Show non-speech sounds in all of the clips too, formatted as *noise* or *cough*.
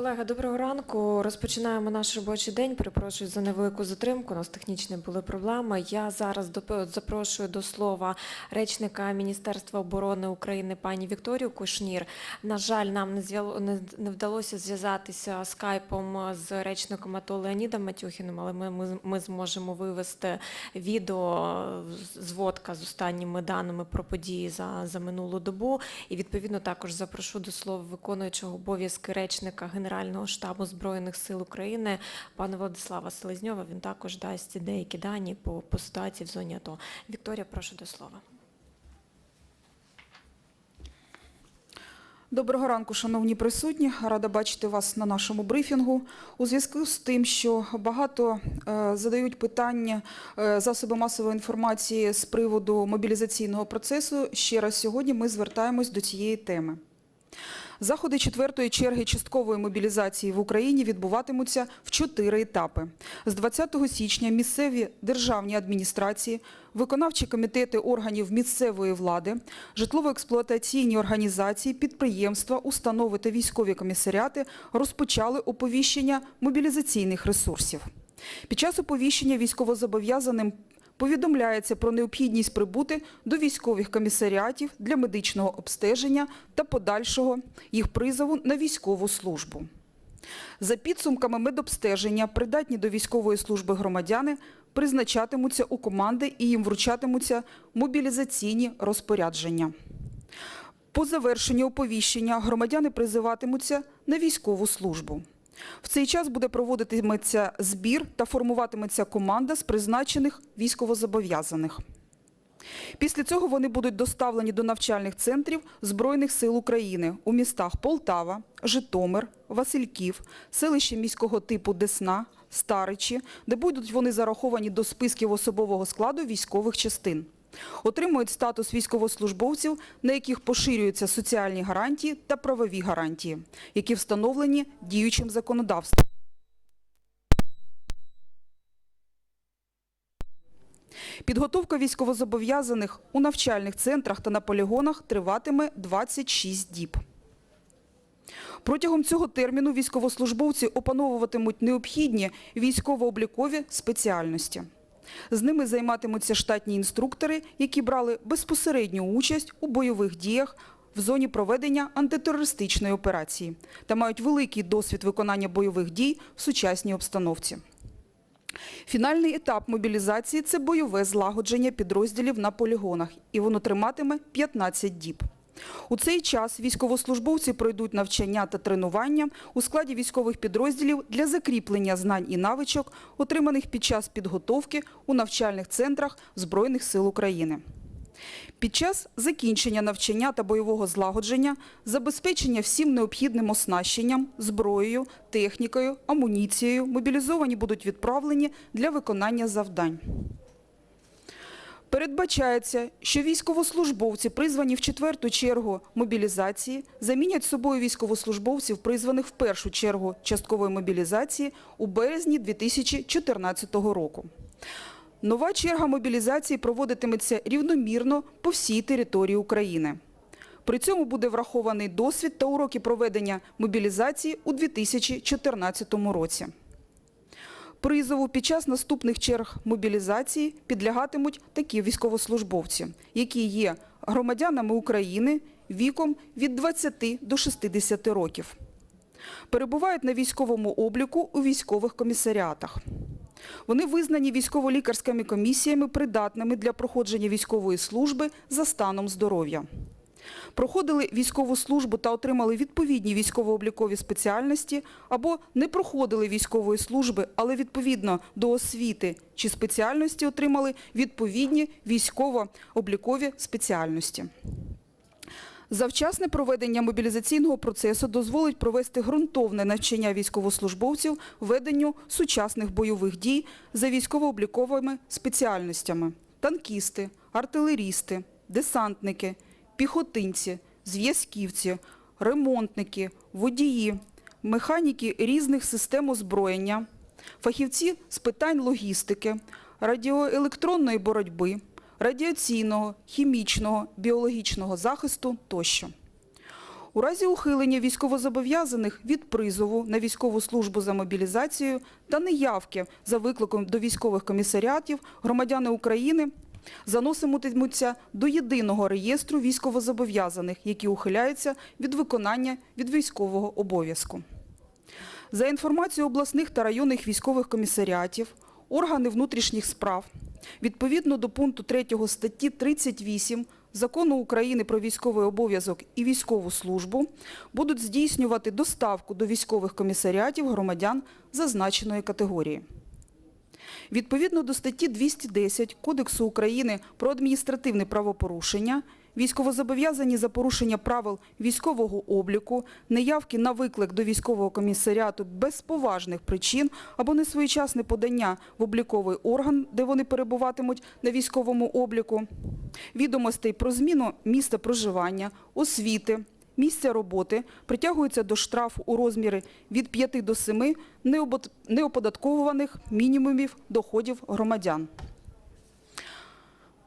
Колеги, доброго ранку. Розпочинаємо наш робочий день. Перепрошую за невелику затримку. У нас технічні були проблеми. Я зараз запрошую до слова речника Міністерства оборони України пані Вікторію Кушнір. На жаль, нам не не, вдалося зв'язатися скайпом з речником АТО Леонідом Матюхіним, але ми, ми, ми зможемо вивести відео зводка з останніми даними про події за, за минулу добу. І відповідно також запрошу до слова виконуючого обов'язки речника Генерального штабу Збройних сил України пана Владислава Селезньова. Він також дасть деякі дані по, по ситуації в зоні АТО. Вікторія, прошу до слова. Доброго ранку, шановні присутні. Рада бачити вас на нашому брифінгу. У зв'язку з тим, що багато е, задають питання е, засоби масової інформації з приводу мобілізаційного процесу, ще раз сьогодні ми звертаємось до цієї теми. Заходи четвертої черги часткової мобілізації в Україні відбуватимуться в чотири етапи. З 20 січня місцеві державні адміністрації, виконавчі комітети органів місцевої влади, житлово-експлуатаційні організації, підприємства, установи та військові комісаріати розпочали оповіщення мобілізаційних ресурсів. Під час оповіщення військовозобов'язаним повідомляється про необхідність прибути до військових комісаріатів для медичного обстеження та подальшого їх призову на військову службу. За підсумками медобстеження придатні до військової служби громадяни призначатимуться у команди і їм вручатимуться мобілізаційні розпорядження. По завершенню оповіщення громадяни призиватимуться на військову службу. В цей час буде проводитиметься збір та формуватиметься команда з призначених військовозобов'язаних. Після цього вони будуть доставлені до навчальних центрів Збройних сил України у містах Полтава, Житомир, Васильків, селище міського типу Десна, Старичі, де будуть вони зараховані до списків особового складу військових частин. Отримують статус військовослужбовців, на яких поширюються соціальні гарантії та правові гарантії, які встановлені діючим законодавством. Підготовка військовозобов'язаних у навчальних центрах та на полігонах триватиме 26 діб. Протягом цього терміну військовослужбовці опановуватимуть необхідні військово-облікові спеціальності. З ними займатимуться штатні інструктори, які брали безпосередню участь у бойових діях в зоні проведення антитерористичної операції та мають великий досвід виконання бойових дій в сучасній обстановці. Фінальний етап мобілізації – це бойове злагодження підрозділів на полігонах, і воно триматиме 15 діб. У цей час військовослужбовці пройдуть навчання та тренування у складі військових підрозділів для закріплення знань і навичок, отриманих під час підготовки у навчальних центрах Збройних сил України. Під час закінчення навчання та бойового злагодження забезпечення всім необхідним оснащенням, зброєю, технікою, амуніцією мобілізовані будуть відправлені для виконання завдань. Передбачається, що військовослужбовці, призвані в четверту чергу мобілізації, замінять собою військовослужбовців, призваних в першу чергу часткової мобілізації у березні 2014 року. Нова черга мобілізації проводитиметься рівномірно по всій території України. При цьому буде врахований досвід та уроки проведення мобілізації у 2014 році. Призову під час наступних черг мобілізації підлягатимуть такі військовослужбовці, які є громадянами України віком від 20 до 60 років. Перебувають на військовому обліку у військових комісаріатах. Вони визнані військово-лікарськими комісіями придатними для проходження військової служби за станом здоров'я. Проходили військову службу та отримали відповідні військово-облікові спеціальності або не проходили військової служби, але відповідно до освіти чи спеціальності отримали відповідні військово-облікові спеціальності. Завчасне проведення мобілізаційного процесу дозволить провести ґрунтовне навчання військовослужбовців веденню сучасних бойових дій за військово-обліковими спеціальностями – танкісти, артилерісти, десантники, піхотинці, зв'язківці, ремонтники, водії, механіки різних систем озброєння, фахівці з питань логістики, радіоелектронної боротьби, радіаційного, хімічного, біологічного захисту тощо. У разі ухилення військовозобов'язаних від призову на військову службу за мобілізацією та неявки за викликом до військових комісаріатів громадяни України заноситимуться до єдиного реєстру військовозобов'язаних, які ухиляються від виконання від військового обов'язку. За інформацією обласних та районних військових комісаріатів, органи внутрішніх справ відповідно до пункту 3 статті 38 Закону України про військовий обов'язок і військову службу будуть здійснювати доставку до військових комісаріатів громадян зазначеної категорії. Відповідно до статті 210 Кодексу України про адміністративне правопорушення, військовозобов'язані за порушення правил військового обліку, неявки на виклик до військового комісаріату без поважних причин або несвоєчасне подання в обліковий орган, де вони перебуватимуть на військовому обліку, відомостей про зміну місця проживання, освіти, місця роботи притягуються до штрафу у розмірі від 5 до 7 неоподатковуваних мінімумів доходів громадян.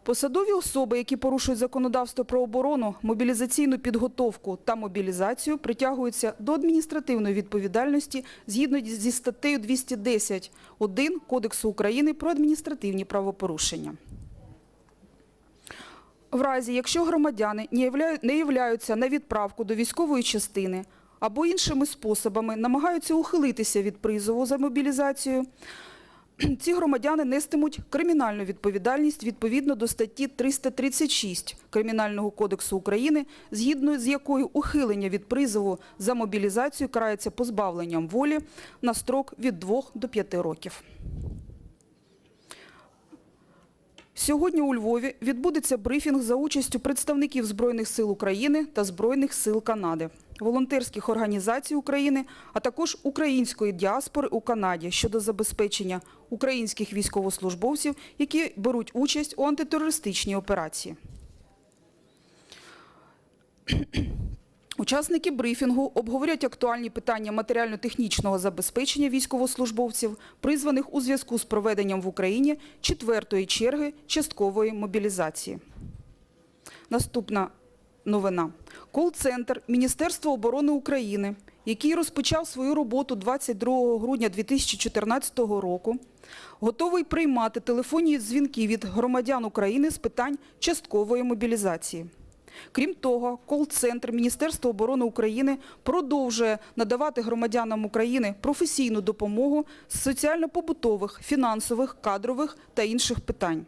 Посадові особи, які порушують законодавство про оборону, мобілізаційну підготовку та мобілізацію, притягуються до адміністративної відповідальності згідно зі статтею 210.1 Кодексу України про адміністративні правопорушення. В разі, якщо громадяни не являю- не являються на відправку до військової частини або іншими способами намагаються ухилитися від призову за мобілізацію, *clears throat* ці громадяни нестимуть кримінальну відповідальність відповідно до статті 336 Кримінального кодексу України, згідно з якою ухилення від призову за мобілізацію карається позбавленням волі на строк від 2 до 5 років. Сьогодні у Львові відбудеться брифінг за участю представників Збройних сил України та Збройних сил Канади, волонтерських організацій України, а також української діаспори у Канаді щодо забезпечення українських військовослужбовців, які беруть участь у антитерористичній операції. Учасники брифінгу обговорять актуальні питання матеріально-технічного забезпечення військовослужбовців, призваних у зв'язку з проведенням в Україні четвертої черги часткової мобілізації. Наступна новина. Кол-центр Міністерства оборони України, який розпочав свою роботу 22 грудня 2014 року, готовий приймати телефонні дзвінки від громадян України з питань часткової мобілізації. Крім того, кол-центр Міністерства оборони України продовжує надавати громадянам України професійну допомогу з соціально-побутових, фінансових, кадрових та інших питань.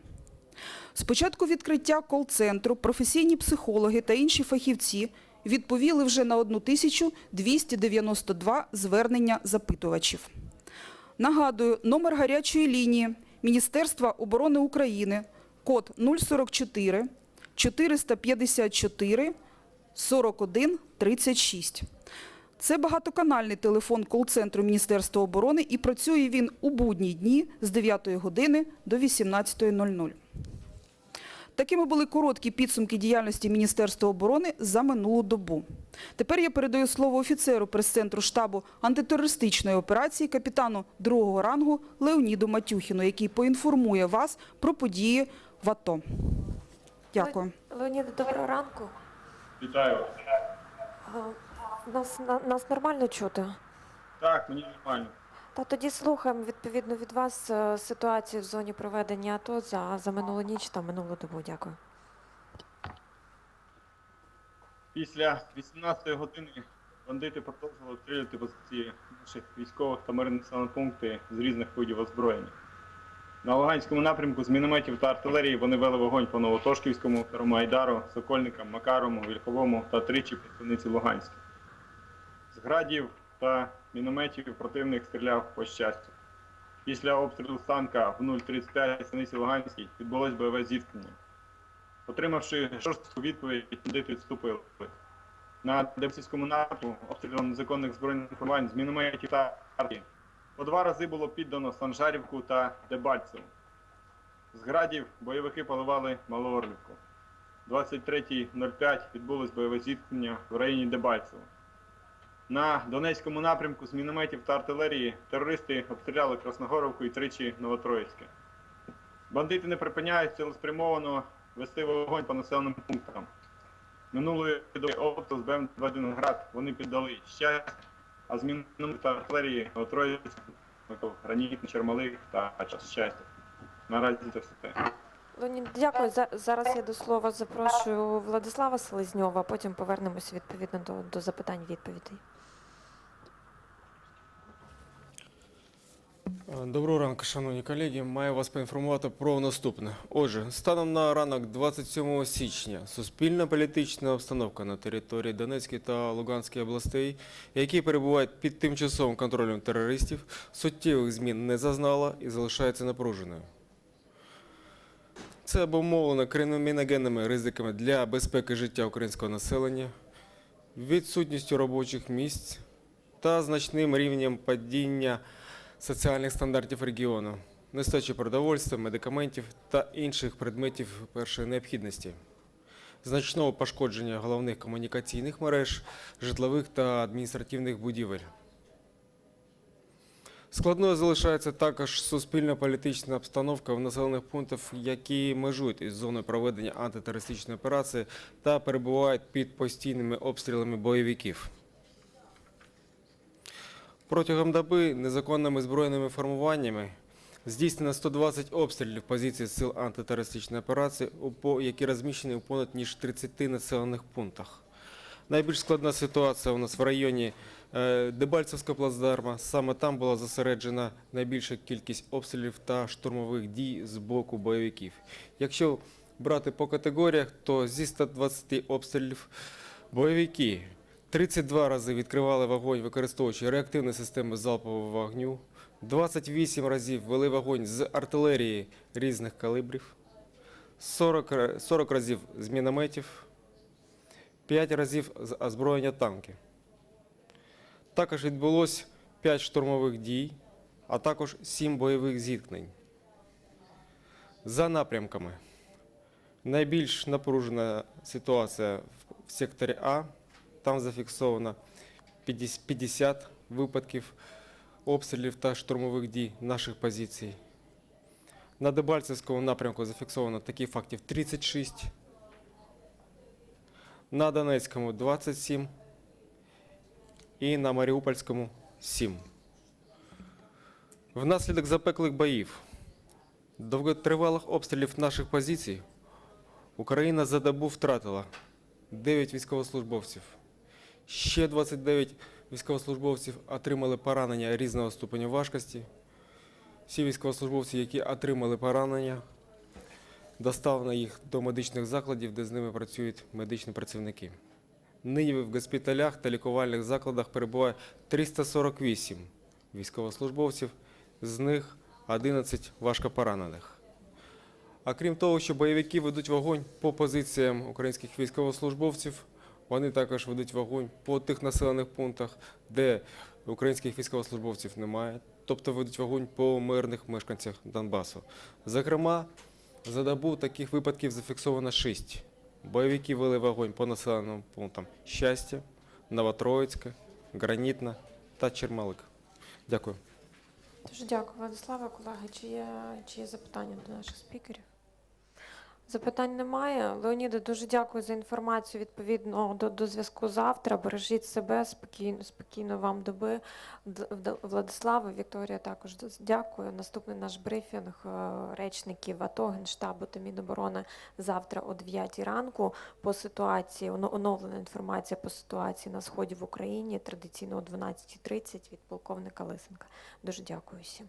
З початку відкриття кол-центру професійні психологи та інші фахівці відповіли вже на 1292 звернення запитувачів. Нагадую, номер гарячої лінії Міністерства оборони України, код 044 454 41 36. Це багатоканальний телефон кол-центру Міністерства оборони і працює він у будні дні з 9 години до 18.00. Такими були короткі підсумки діяльності Міністерства оборони за минулу добу. Тепер я передаю слово офіцеру прес-центру штабу антитерористичної операції капітану другого рангу Леоніду Матюхіну, який поінформує вас про події в АТО. Дякую. Леонід, доброго ранку. Вітаю вас. Нас, на- нас нормально чути? Так, мені нормально. Та тоді слухаємо відповідно від вас е, ситуацію в зоні проведення АТО за, за минулу ніч та минулу добу. Дякую. Після 18-ї години бандити продовжували обстрілювати позиції наших військових та мирних населених з різних видів озброєння. На Луганському напрямку з мінометів та артилерії вони вели вогонь по Новотошківському, Старому Айдару, Сокольникам, Макарому, Вільховому та тричі по станиці Луганській. З градів та мінометів противник стріляв по щастю. Після обстрілу танка в 0.35 станиці Луганській відбулось бойове зіткнення. Отримавши жорстку відповідь, бандити відступили. На Дебсівському напрямку обстрілом незаконних збройних формувань з мінометів та арті. По два рази було піддано Санжарівку та Дебальцеву. З градів бойовики поливали Малоорлівку. 23.05 відбулось бойове зіткнення в районі Дебальцево. На Донецькому напрямку з мінометів та артилерії терористи обстріляли Красногоровку і тричі Новотроїцьке. Бандити не припиняють цілеспрямовано вести вогонь по населеним пунктам. Минулої доби опту з БМ-21 град вони піддали щастя, а з міномету та артилерії троє гранітний чермалик та час щастя. Наразі це все. те. Леонід, дякую. За- Зараз я до слова запрошую Владислава Селезньова, потім повернемося відповідно до, до запитань відповідей. Доброго ранку, шановні колеги. Маю вас поінформувати про наступне. Отже, станом на ранок 27 січня суспільна політична обстановка на території Донецької та Луганської областей, які перебувають під тимчасовим контролем терористів, суттєвих змін не зазнала і залишається напруженою. Це обумовлено криміногенними ризиками для безпеки життя українського населення, відсутністю робочих місць та значним рівнем падіння соціальних стандартів регіону, нестачі продовольства, медикаментів та інших предметів першої необхідності, значного пошкодження головних комунікаційних мереж, житлових та адміністративних будівель. Складною залишається також суспільно-політична обстановка в населених пунктах, які межують із зоною проведення антитерористичної операції та перебувають під постійними обстрілами бойовиків. Протягом доби незаконними збройними формуваннями здійснено 120 обстрілів позицій сил антитерористичної операції, які розміщені у понад ніж 30 населених пунктах. Найбільш складна ситуація у нас в районі е, Дебальцевського плацдарма. Саме там була зосереджена найбільша кількість обстрілів та штурмових дій з боку бойовиків. Якщо брати по категоріях, то зі 120 обстрілів бойовики 32 рази відкривали вогонь, використовуючи реактивні системи залпового вогню. 28 разів вели вогонь з артилерії різних калибрів. 40, 40 разів з мінометів. 5 разів з озброєння танків. Також відбулось 5 штурмових дій, а також 7 бойових зіткнень. За напрямками. Найбільш напружена ситуація в секторі А. Там зафіксовано 50 50 випадків обстрілів та штурмових дій наших позицій. На Дебальцевському напрямку зафіксовано таких фактів 36. На Донецькому 27 і на Маріупольському 7. Внаслідок запеклих боїв, довготривалих обстрілів наших позицій, Україна за добу втратила 9 військовослужбовців. Ще 29 військовослужбовців отримали поранення різного ступеню важкості. Всі військовослужбовці, які отримали поранення, доставлено їх до медичних закладів, де з ними працюють медичні працівники. Нині в госпіталях та лікувальних закладах перебуває 348 військовослужбовців, з них 11 важкопоранених. А крім того, що бойовики ведуть вогонь по позиціям українських військовослужбовців, вони також ведуть вогонь по тих населених пунктах, де українських військовослужбовців немає, тобто ведуть вогонь по мирних мешканцях Донбасу. Зокрема, за добу таких випадків зафіксовано 6. Бойовики вели вогонь по населеним пунктам Щастя, Новотроїцьке, Гранітна та Чермалик. Дякую. Дуже дякую, Владиславе. Колеги, чи є, чи є запитання до наших спікерів? Запитань немає. Леоніде, дуже дякую за інформацію. Відповідно до, до зв'язку завтра. Бережіть себе, спокійно, спокійно вам доби. Вда- Вікторія також дякую. Наступний наш брифінг е, речників АТО, Генштабу та Міноборони завтра о 9 ранку. По ситуації оно- оновлена інформація по ситуації на сході в Україні. Традиційно о 12.30 від полковника Лисенка. Дуже дякую всім.